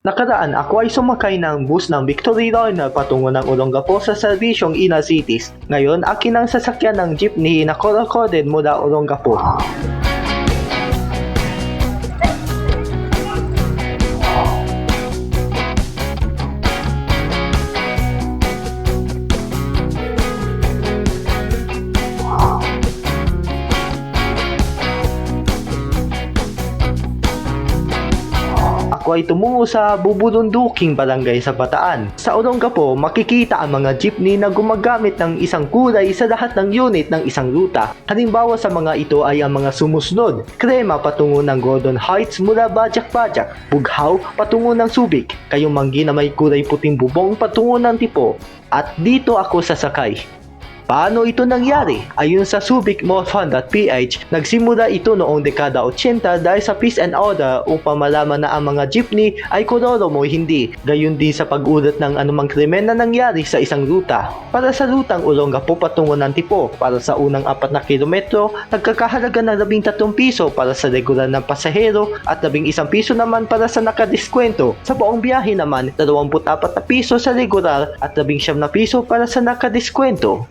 Nakaraan ako ay sumakay ng bus ng Victory Liner patungo ng Olongapo sa serbisyong Ina Cities. Ngayon, akin ang sasakyan ng jeepney na color-coded mula Olongapo. Ako ay tumungo sa Bubulunduking Barangay sa Bataan. Sa Olongapo, makikita ang mga jeepney na gumagamit ng isang kulay sa lahat ng unit ng isang ruta. Halimbawa sa mga ito ay ang mga sumusunod. Krema patungo ng Gordon Heights mula Bajak-Bajak. Bughaw patungo ng Subic. Kayong manggi na may kulay puting bubong patungo ng Tipo. At dito ako sasakay. Paano ito nangyari? Ayon sa SubicMoFund.ph, nagsimula ito noong dekada 80 dahil sa peace and order upang malaman na ang mga jeepney ay koloro mo hindi. Gayon din sa pag-ulat ng anumang krimen na nangyari sa isang ruta. Para sa rutang Olongapo patungo ng Tipo, para sa unang 4 na kilometro, nagkakahalaga ng 13 piso para sa regular ng pasahero at 11 piso naman para sa nakadiskwento. Sa buong biyahe naman, 24 na piso sa regular at 19 na piso para sa nakadiskwento.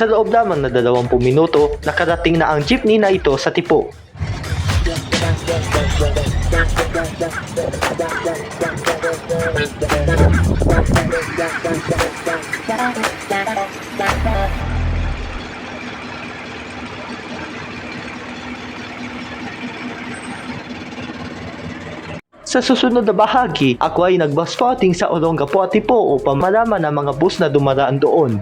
Sa loob lamang na 20 minuto, nakarating na ang jeepney na ito sa tipo. Sa susunod na bahagi, ako ay nag-bus spotting sa Olongapo at Tipo upang malaman ang mga bus na dumaraan doon.